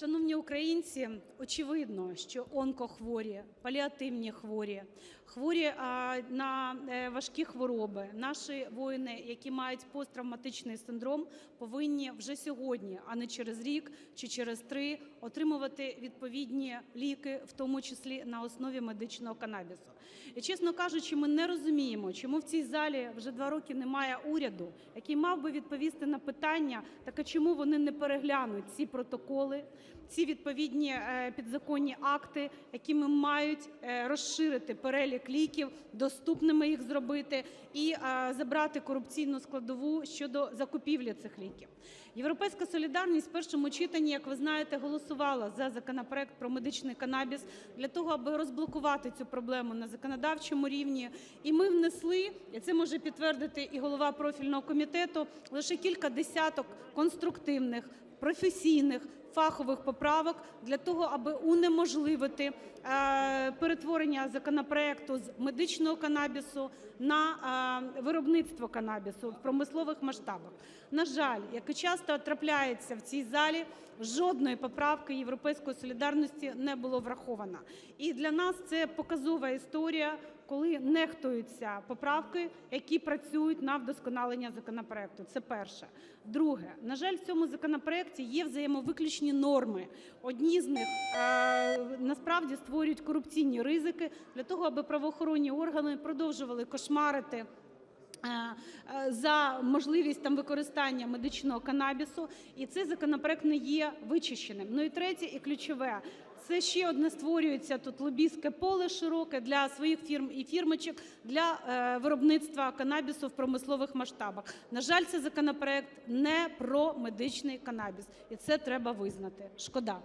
Шановні українці, очевидно, що онкохворі, паліативні хворі, хворі на е, важкі хвороби, наші воїни, які мають посттравматичний синдром, повинні вже сьогодні, а не через рік чи через три, отримувати відповідні ліки, в тому числі на основі медичного канабісу. І, чесно кажучи, ми не розуміємо, чому в цій залі вже два роки немає уряду, який мав би відповісти на питання, так а чому вони не переглянуть ці протоколи, ці відповідні е, підзаконні акти, якими мають е, розширити перелік ліків, доступними їх зробити і е, забрати корупційну складову щодо закупівлі цих ліків. "Європейська солідарність" в першому читанні, як ви знаєте, голосувала за законопроект про медичний канабіс для того, аби розблокувати цю проблему на законодавчому рівні. І ми внесли, і це може підтвердити і голова профільного комітету, лише кілька десяток конструктивних, професійних, фахових поправок для того, аби унеможливити е, перетворення законопроекту з медичного канабісу на е, виробництво канабісу в промислових масштабах. На жаль, як і часто трапляється в цій залі, жодної поправки "Європейської солідарності" не було враховано. І для нас це показова історія, коли нехтуються поправки, які працюють на вдосконалення законопроекту. Це перше. Друге. На жаль, в цьому законопроекті є взаємовиключні норми. Одні з них е, насправді створюють корупційні ризики для того, аби правоохоронні органи продовжували кошмарити е, е, за можливість там використання медичного канабісу, і цей законопроект не є вичищеним. Ну і третє, і ключове. Це ще одне створюється тут лобістське поле широке для своїх фірм і фірмочок для е, виробництва канабісу в промислових масштабах. На жаль, цей законопроект не про медичний канабіс, і це треба визнати. Шкода.